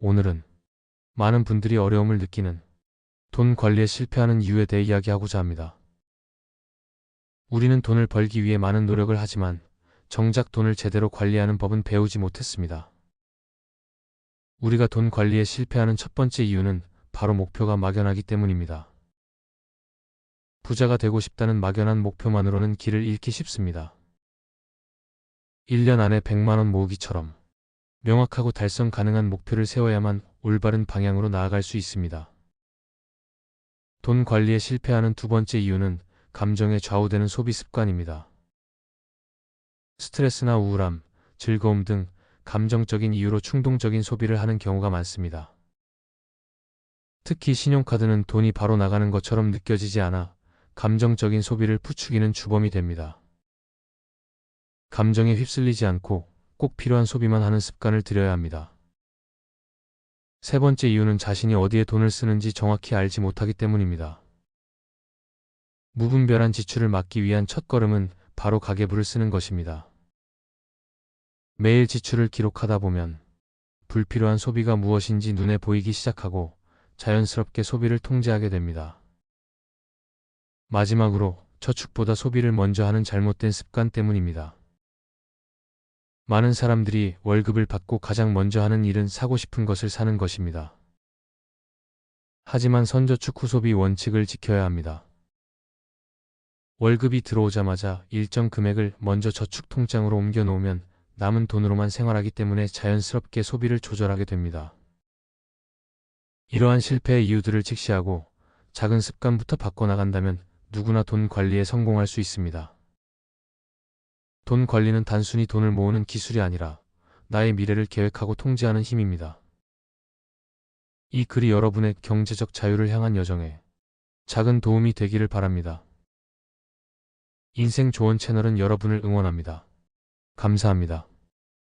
오늘은 많은 분들이 어려움을 느끼는 돈 관리에 실패하는 이유에 대해 이야기하고자 합니다. 우리는 돈을 벌기 위해 많은 노력을 하지만 정작 돈을 제대로 관리하는 법은 배우지 못했습니다. 우리가 돈 관리에 실패하는 첫 번째 이유는 바로 목표가 막연하기 때문입니다. 부자가 되고 싶다는 막연한 목표만으로는 길을 잃기 쉽습니다. 1년 안에 100만원 모으기처럼 명확하고 달성 가능한 목표를 세워야만 올바른 방향으로 나아갈 수 있습니다. 돈 관리에 실패하는 두 번째 이유는 감정에 좌우되는 소비 습관입니다. 스트레스나 우울함, 즐거움 등 감정적인 이유로 충동적인 소비를 하는 경우가 많습니다. 특히 신용카드는 돈이 바로 나가는 것처럼 느껴지지 않아 감정적인 소비를 부추기는 주범이 됩니다. 감정에 휩쓸리지 않고 꼭 필요한 소비만 하는 습관을 들여야 합니다. 세 번째 이유는 자신이 어디에 돈을 쓰는지 정확히 알지 못하기 때문입니다. 무분별한 지출을 막기 위한 첫 걸음은 바로 가계부를 쓰는 것입니다. 매일 지출을 기록하다 보면 불필요한 소비가 무엇인지 눈에 보이기 시작하고 자연스럽게 소비를 통제하게 됩니다. 마지막으로 저축보다 소비를 먼저 하는 잘못된 습관 때문입니다. 많은 사람들이 월급을 받고 가장 먼저 하는 일은 사고 싶은 것을 사는 것입니다. 하지만 선저축 후소비 원칙을 지켜야 합니다. 월급이 들어오자마자 일정 금액을 먼저 저축 통장으로 옮겨 놓으면 남은 돈으로만 생활하기 때문에 자연스럽게 소비를 조절하게 됩니다. 이러한 실패의 이유들을 직시하고 작은 습관부터 바꿔나간다면 누구나 돈 관리에 성공할 수 있습니다. 돈 관리는 단순히 돈을 모으는 기술이 아니라 나의 미래를 계획하고 통제하는 힘입니다. 이 글이 여러분의 경제적 자유를 향한 여정에 작은 도움이 되기를 바랍니다. 인생 조언 채널은 여러분을 응원합니다. 감사합니다.